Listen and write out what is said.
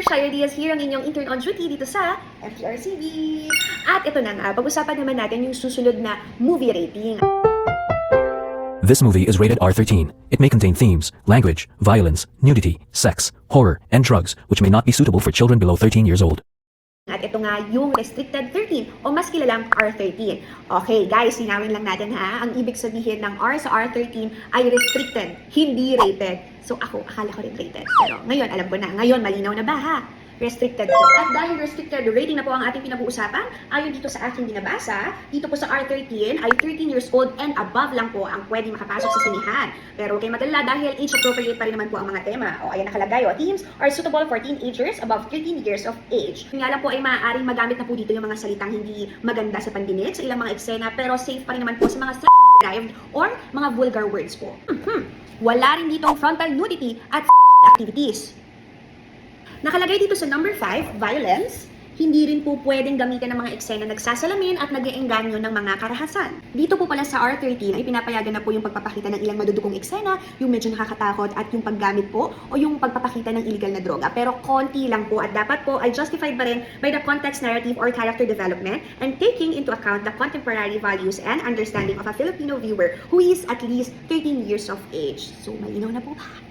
Claire Shire Diaz here, ang inyong intern on duty dito sa FTRCB. At ito na nga, pag-usapan naman natin yung susunod na movie rating. This movie is rated R13. It may contain themes, language, violence, nudity, sex, horror, and drugs which may not be suitable for children below 13 years old. At ito nga yung Restricted 13 o mas kilalang R13. Okay guys, linawin lang natin ha. Ang ibig sabihin ng R sa R13 ay restricted, hindi rated. So ako, akala ko rin rated. Pero ngayon, alam ko na. Ngayon, malinaw na ba ha? Restricted po. At dahil restricted rating na po ang ating pinag-uusapan, ayon dito sa aking binabasa, dito po sa R13 ay 13 years old and above lang po ang pwede makapasok sa sinihan. Pero kayong magalala dahil age appropriate pa rin naman po ang mga tema. O ayan nakalagay, o themes are suitable for teenagers above 13 years of age. Nga lang po ay maaaring magamit na po dito yung mga salitang hindi maganda sa pandinig sa ilang mga eksena pero safe pa rin naman po sa mga sexually derived or mga vulgar words po. Mhm. Wala rin ditong frontal nudity at activities. Nakalagay dito sa number 5, violence. Hindi rin po pwedeng gamitin ng mga eksena nagsasalamin at nag ng mga karahasan. Dito po pala sa R13 ay pinapayagan na po yung pagpapakita ng ilang madudugong eksena, yung medyo nakakatakot at yung paggamit po o yung pagpapakita ng illegal na droga. Pero konti lang po at dapat po ay justified pa rin by the context narrative or character development and taking into account the contemporary values and understanding of a Filipino viewer who is at least 13 years of age. So malinaw na po ba?